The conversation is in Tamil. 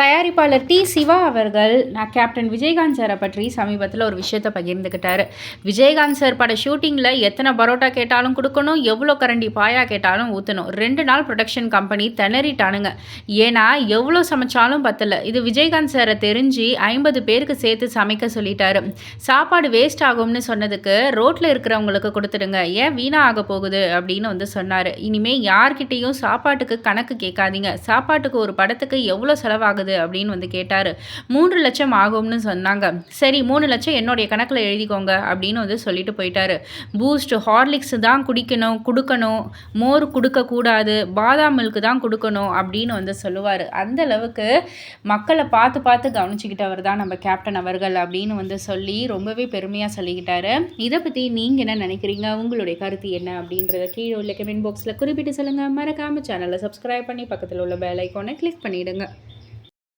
தயாரிப்பாளர் டி சிவா அவர்கள் நான் கேப்டன் விஜயகாந்த் சாரை பற்றி சமீபத்தில் ஒரு விஷயத்தை பகிர்ந்துக்கிட்டார் விஜயகாந்த் சார் பட ஷூட்டிங்கில் எத்தனை பரோட்டா கேட்டாலும் கொடுக்கணும் எவ்வளோ கரண்டி பாயா கேட்டாலும் ஊற்றணும் ரெண்டு நாள் ப்ரொடக்ஷன் கம்பெனி திணறிட்டானுங்க. ஏன்னா எவ்வளோ சமைச்சாலும் பத்தல. இது விஜயகாந்த் சாரை தெரிஞ்சு ஐம்பது பேருக்கு சேர்த்து சமைக்க சொல்லிட்டாரு. சாப்பாடு வேஸ்ட் ஆகும்னு சொன்னதுக்கு ரோட்டில் இருக்கிறவங்களுக்கு கொடுத்துடுங்க. ஏன் வீணாக ஆக போகுது? அப்படின்னு வந்து சொன்னார். இனிமேல் யார்கிட்டேயும் சாப்பாட்டுக்கு கணக்கு கேட்காதீங்க. சாப்பாட்டுக்கு ஒரு படத்துக்கு எவ்வளோ செலவாகுது? அப்படின்னு வந்து கேட்டார். மூன்று லட்சம் ஆகும்னு சொன்னாங்க. சரி மூணு லட்சம் என்னுடைய கணக்கில் எழுதிக்கோங்க அப்படின்னு வந்து சொல்லிட்டு போயிட்டாரு. பூஸ்ட் ஹார்லிக்ஸ் தான் குடிக்கணும் கொடுக்கணும். மோர் கொடுக்கக்கூடாது பாதாம் மில்க் தான் கொடுக்கணும் அப்படின்னு வந்து சொல்லுவார். அந்த அளவுக்கு மக்களை பார்த்து பார்த்து கவனிச்சுக்கிட்டவர் தான் நம்ம கேப்டன் அவர்கள் அப்படின்னு வந்து சொல்லி ரொம்பவே பெருமையாக சொல்லிக்கிட்டாரு. இதை பற்றி நீங்கள் என்ன நினைக்கிறீங்க? உங்களுடைய கருத்து என்ன அப்படின்றத கீழே உள்ள கமெண்ட் பாக்ஸில் குறிப்பிட்டு சொல்லுங்கள் மறக்காமல் சேனலை சப்ஸ்கிரைப் பண்ணி பக்கத்தில் உள்ள பெல் ஐக்கானை கிளிக் பண்ணிவிடுங்க